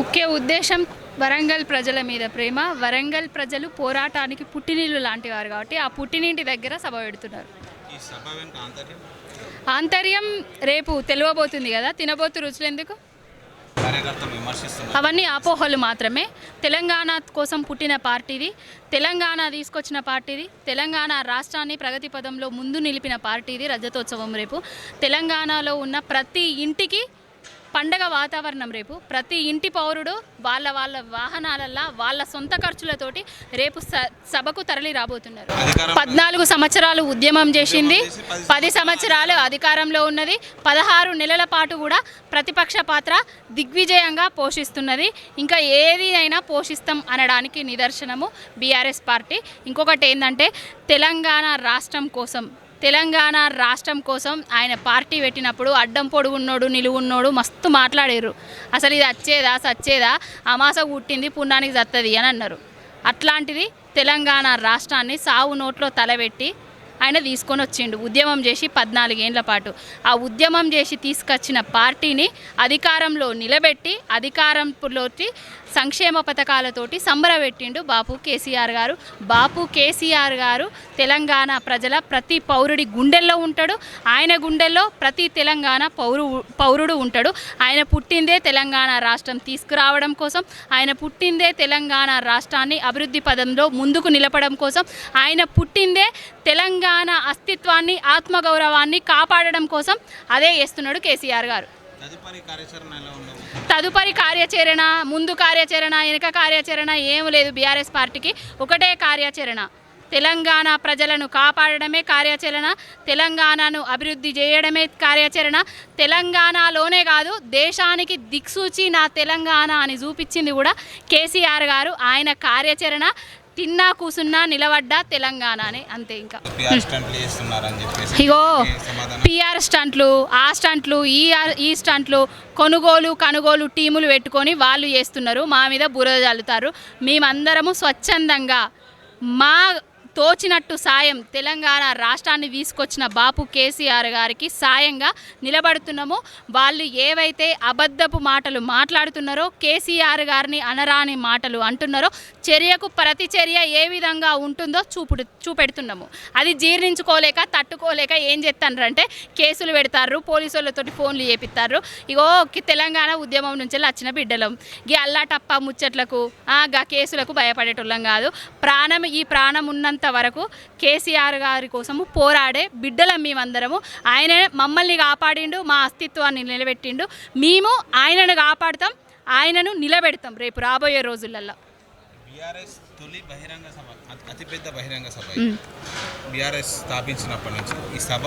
ముఖ్య ఉద్దేశం వరంగల్ ప్రజల మీద ప్రేమ. వరంగల్ ప్రజలు పోరాటానికి పుట్టినీళ్ళు లాంటి వారు కాబట్టి ఆ పుట్టినింటి దగ్గర సభ పెడుతున్నారు. ఆంతర్యం? రేపు తెలియబోతుంది కదా? తినబోతు రుచులు ఎందుకు? అవన్నీ అపోహలు మాత్రమే. తెలంగాణ కోసం పుట్టిన పార్టీది తెలంగాణ తీసుకొచ్చిన పార్టీది తెలంగాణ రాష్ట్రాన్ని ప్రగతి పదంలో ముందు నిలిపిన పార్టీది రజతోత్సవం రేపు. తెలంగాణలో ఉన్న ప్రతి ఇంటికి పండగ వాతావరణం రేపు. ప్రతి ఇంటి పౌరుడు వాళ్ళ వాళ్ళ వాహనాలల్లో వాళ్ళ సొంత ఖర్చులతోటి రేపు స- సభకు తరలి రాబోతున్నారు. పద్నాలుగు సంవత్సరాలు ఉద్యమం చేసింది. పది సంవత్సరాలు అధికారంలో ఉన్నది. పదహారు నెలల పాటు కూడా ప్రతిపక్ష పాత్ర దిగ్విజయంగా పోషిస్తున్నది. ఇంకా ఏది అయినా పోషిస్తాం అనడానికి నిదర్శనము బీఆర్ఎస్ పార్టీ. ఇంకొకటి ఏంటంటే తెలంగాణ రాష్ట్రం కోసం తెలంగాణ రాష్ట్రం కోసం ఆయన పార్టీ పెట్టినప్పుడు అడ్డం పొడుగున్నోడు నిలువున్నోడు మస్తు మాట్లాడారు. అసలు ఇది వచ్చేదా సచ్చేదా? అమాస పుట్టింది పుణ్యానికి సత్తది అని అన్నారు. అట్లాంటిది తెలంగాణ రాష్ట్రాన్ని సావు నోట్లో తలబెట్టి ఆయన తీసుకొని వచ్చిండు. ఉద్యమం చేసి పద్నాలుగేండ్ల పాటు. ఆ ఉద్యమం చేసి తీసుకొచ్చిన పార్టీని అధికారంలో నిలబెట్టి అధికారంలోకి సంక్షేమ పథకాలతోటి సంబరపెట్టిండు బాపు కేసీఆర్ గారు. బాపు కేసీఆర్ గారు తెలంగాణ ప్రజల ప్రతి పౌరుడి గుండెల్లో ఉంటాడు. ఆయన గుండెల్లో ప్రతి తెలంగాణ పౌరు పౌరుడు ఉంటాడు. ఆయన పుట్టిందే తెలంగాణ రాష్ట్రం తీసుకురావడం కోసం ఆయన పుట్టిందే తెలంగాణ రాష్ట్రాన్ని అభివృద్ధి పదంలో ముందుకు నిలపడం కోసం ఆయన పుట్టిందే తెలంగాణ అస్తిత్వాన్ని ఆత్మగౌరవాన్ని కాపాడడం కోసం అదే చేస్తున్నాడు కేసీఆర్ గారు. తదుపరి కార్యాచరణ ముందు కార్యాచరణ వెనుక కార్యాచరణ ఏం లేదు బీఆర్ఎస్ పార్టీకి. ఒకటే కార్యాచరణ తెలంగాణ ప్రజలను కాపాడడమే కార్యాచరణ తెలంగాణను అభివృద్ధి చేయడమే కార్యాచరణ. తెలంగాణలోనే కాదు దేశానికి దిక్సూచి నా తెలంగాణ అని చూపించింది కూడా కేసీఆర్ గారు. ఆయన కార్యాచరణ తిన్నా కూసున్నా నిలబడ్డా తెలంగాణనే అంతే ఇంకా. ఇగో పిఆర్ స్టంట్లు ఆ స్టంట్లు ఈ ఈ స్టంట్లు కొనుగోలు కనుగోలు టీములు పెట్టుకొని వాళ్ళు చేస్తున్నారు. మా మీద బురద చల్లుతారు మేమందరము స్వచ్ఛందంగా మా తోచినట్టు సాయం తెలంగాణ రాష్ట్రాన్ని తీసుకొచ్చిన బాపు కేసీఆర్ గారికి సాయంగా నిలబడుతున్నాము. వాళ్ళు ఏవైతే అబద్ధపు మాటలు మాట్లాడుతున్నారో కేసీఆర్ గారిని అనరాని మాటలు అంటున్నారో చర్యకు ప్రతి చర్య ఏ విధంగా ఉంటుందో చూపుడు చూపెడుతున్నాము. అది జీర్ణించుకోలేక తట్టుకోలేక ఏం చేస్తారంటే కేసులు పెడతారు పోలీసు వాళ్ళతో ఫోన్లు చేపిస్తారు ఇగో తెలంగాణ ఉద్యమం నుంచి వచ్చిన బిడ్డలం. గీ అల్లాటప్ప ముచ్చట్లకు గా కేసులకు భయపడేటోళ్ళం కాదు. ప్రాణం ఈ ప్రాణం ఉన్నంత వరకు కేసీఆర్ గారి కోసము పోరాడే బిడ్డలం మేమందరము. ఆయన మమ్మల్ని కాపాడిండు మా అస్తిత్వాన్ని నిలబెట్టిండు. మేము ఆయనను కాపాడుతాం ఆయనను నిలబెడతాం రేపు రాబోయే రోజులల్లో. బీఆర్ఎస్ తొలి బహిరంగ సభ అతి- అతిపెద్ద బహిరంగ సభ. బీఆర్ఎస్ స్థాపించినప్పటి నుంచి ఈ సభ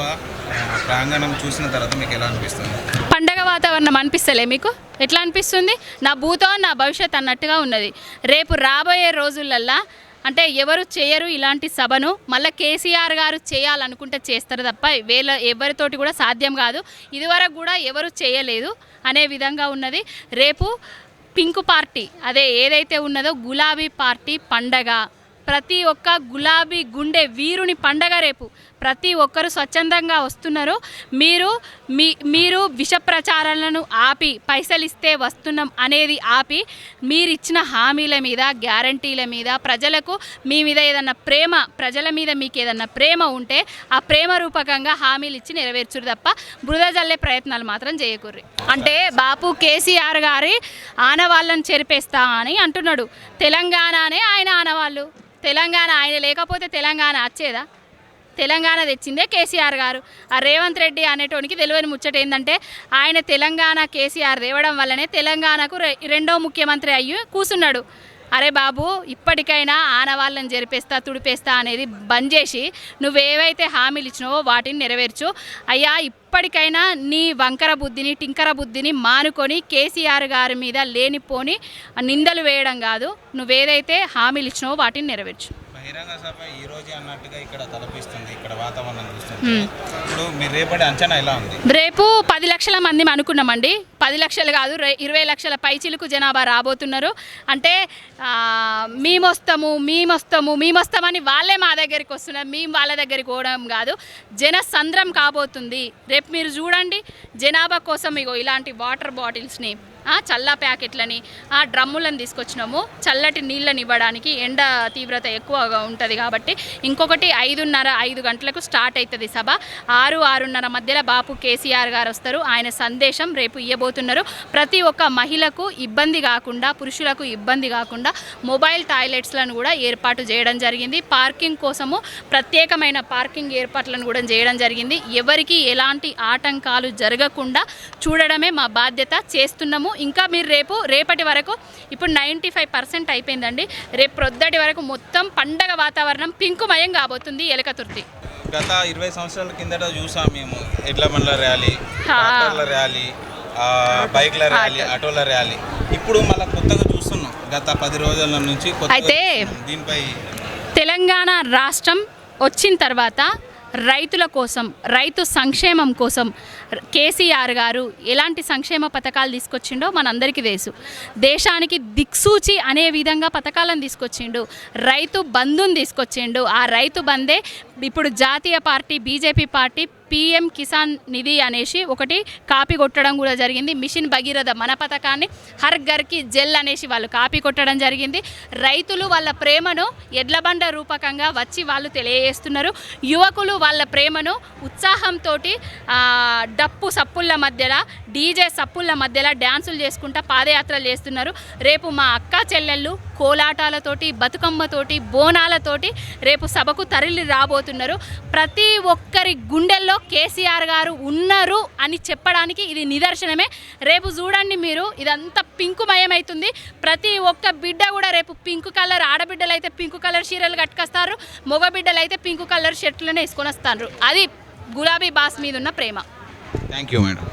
ప్రాంగణం చూసిన తర్వాత మీకు ఎలా అనిపిస్తుంది? పండగ వాతావరణం అనిపిస్తలే మీకు? ఎట్లా అనిపిస్తుంది? నా భూతం నా భవిష్యత్ అన్నట్టుగా ఉన్నది. రేపు రాబోయే రోజులల్లా అంటే ఎవరు చేయరు ఇలాంటి సభను. మళ్ళీ కేసీఆర్ గారు చేయాలనుకుంటే చేస్తారు తప్ప వేళ ఎవరితోటి కూడా సాధ్యం కాదు. ఇదివరకు కూడా ఎవరు చేయలేదు అనే విధంగా ఉన్నది. రేపు పింక్ పార్టీ అదే ఏదైతే ఉన్నదో గులాబీ పార్టీ పండగ. ప్రతి ఒక్క గులాబీ గుండె వీరుని పండగ రేపు. ప్రతి ఒక్కరు స్వచ్ఛందంగా వస్తున్నారు. మీరు మీ మీరు విష ప్రచారాలను ఆపి పైసలు ఇస్తే వస్తున్నాం అనేది ఆపి మీరు ఇచ్చిన హామీల మీద గ్యారంటీల మీద ప్రజలకు మీ మీద ఏదన్నా ప్రేమ ప్రజల మీద మీకు ఏదన్నా ప్రేమ ఉంటే ఆ ప్రేమ రూపకంగా హామీలు ఇచ్చి నెరవేర్చురు తప్ప బృధ జల్లే ప్రయత్నాలు మాత్రం చేయకూర్రి. అంటే బాపు కేసీఆర్ గారి ఆనవాళ్ళని చెరిపేస్తా అని అంటున్నాడు. తెలంగాణనే ఆయన ఆనవాళ్ళు. తెలంగాణ ఆయన లేకపోతే తెలంగాణ వచ్చేదా తెలంగాణ తెచ్చిందే కేసీఆర్ గారు. ఆ రేవంత్ రెడ్డి అనేటోనికి తెలియని ముచ్చట ఏంటంటే ఆయన తెలంగాణ కేసీఆర్ తేవడం వల్లనే తెలంగాణకు రె- రెండో ముఖ్యమంత్రి అయ్యి కూసున్నాడు. అరే బాబు ఇప్పటికైనా ఆనవాళ్ళని జరిపేస్తా తుడిపేస్తా అనేది బంద్ చేసి నువ్వేవైతే హామీలు ఇచ్చినావో వాటిని నెరవేర్చు. అయ్యా ఇప్పటికైనా నీ వంకర బుద్ధిని టింకర బుద్ధిని మానుకొని కేసీఆర్ గారి మీద లేనిపోని నిందలు వేయడం కాదు. నువ్వేదైతే హామీలు ఇచ్చినావో వాటిని నెరవేర్చు. బహిరంగ సభ ఈ రోజే అన్నట్టుగా ఇక్కడ తలపిస్తుంది ఇక్కడ వాతావరణం చూస్తుంటే. వచ్చింది ఇప్పుడు మీరు రేపటి అంచనా ఎలా ఉంది? రేపు పది లక్షల మంది అనుకున్నామండి. పది లక్షలు కాదు ఇరవై లక్షల పైచిలుకు జనాభా రాబోతున్నారు. అంటే మేమొస్తాము మేమొస్తాము మేమొస్తామని వాళ్ళే మా దగ్గరికి వస్తున్నారు. మేము వాళ్ళ దగ్గరికి పోవడం కాదు. జన సంద్రం కాబోతుంది. రేపు మీరు చూడండి జనాభా కోసం ఇగో ఇలాంటి వాటర్ బాటిల్స్ని చల్ల ప్యాకెట్లని ఆ డ్రమ్ములను తీసుకొచ్చినాము. చల్లటి నీళ్ళని ఇవ్వడానికి ఎండ తీవ్రత ఎక్కువగా ఉంటుంది కాబట్టి ఇంకొకటి ఐదున్నర ఐదు గంటలకు స్టార్ట్ అవుతుంది సభ. ఆరు ఆరున్నర మధ్యలో బాపు కేసీఆర్ గారు వస్తారు. ఆయన సందేశం రేపు ఇవ్వబోతున్నారు ప్రతి ఒక్క మహిళకు ఇబ్బంది కాకుండా పురుషులకు ఇబ్బంది కాకుండా మొబైల్ టాయిలెట్స్లను కూడా ఏర్పాటు చేయడం జరిగింది. పార్కింగ్ కోసము ప్రత్యేకమైన పార్కింగ్ ఏర్పాట్లను కూడా చేయడం జరిగింది. ఎవరికి ఎలాంటి ఆటంకాలు జరగకుండా చూడడమే మా బాధ్యత. చేస్తున్నాము. ఇంకా మీరు రేపు రేపటి వరకు ఇప్పుడు నైంటీ ఫైవ్ పర్సెంట్ అయిపోయిందండి. రేపు ప్రొద్దటి వరకు మొత్తం పండగ వాతావరణం పింకుమయం కాబోతుంది ఎలకతుర్తి గత ఇరవై సంవత్సరాల కిందట చూసాం మేము ఎడ్ల బండ్ల ర్యాలీ ర్యాలీ బైక్ల ర్యాలీ ఆటోల ర్యాలీ. ఇప్పుడు మళ్ళీ కొత్తగా చూస్తున్నాం. గత పది రోజుల నుంచి అయితే. దీనిపై తెలంగాణ రాష్ట్రం వచ్చిన తర్వాత రైతుల కోసం రైతు సంక్షేమం కోసం కేసీఆర్ గారు ఎలాంటి సంక్షేమ పథకాలు తీసుకొచ్చిండో మనందరికీ తెలుసు. దేశానికి దిక్సూచి అనే విధంగా పథకాలను తీసుకొచ్చిండు. రైతు బంధుని తీసుకొచ్చిండు. ఆ రైతు బందే ఇప్పుడు జాతీయ party BJP party PM Kisan Nidhi అనేసి ఒకటి కాపీ కొట్టడం కూడా జరిగింది. మిషన్ భగీరథ మన పథకాన్ని హర్ ఘర్కి జెల్ అనేసి వాళ్ళు కాపీ కొట్టడం జరిగింది. రైతులు వాళ్ళ ప్రేమను ఎడ్లబండ రూపకంగా వచ్చి వాళ్ళు తెలియజేస్తున్నారు. యువకులు వాళ్ళ ప్రేమను ఉత్సాహంతో డప్పు సప్పుల మధ్యలో డీజే సప్పుల మధ్యలో డ్యాన్సులు చేసుకుంటా పాదయాత్రలు చేస్తున్నారు. రేపు మా అక్క చెల్లెళ్ళు కోలాటాలతోటి బతుకమ్మతోటి బోనాలతోటి రేపు సభకు తరలి రాబోతున్నారు. ప్రతి ఒక్కరి గుండెల్లో కేసీఆర్ గారు ఉన్నారు అని చెప్పడానికి ఇది నిదర్శనమే. రేపు చూడండి మీరు ఇదంతా పింకు అవుతుంది ప్రతి ఒక్క బిడ్డ కూడా రేపు పింక్ కలర్ ఆడబిడ్డలు అయితే పింక్ కలర్ చీరలు కట్టుకొస్తారు మగ బిడ్డలు అయితే పింక్ కలర్ షర్ట్లను వేసుకొని వస్తారు. అది గులాబీ బాస్ మీద ఉన్న ప్రేమ. Thank you madam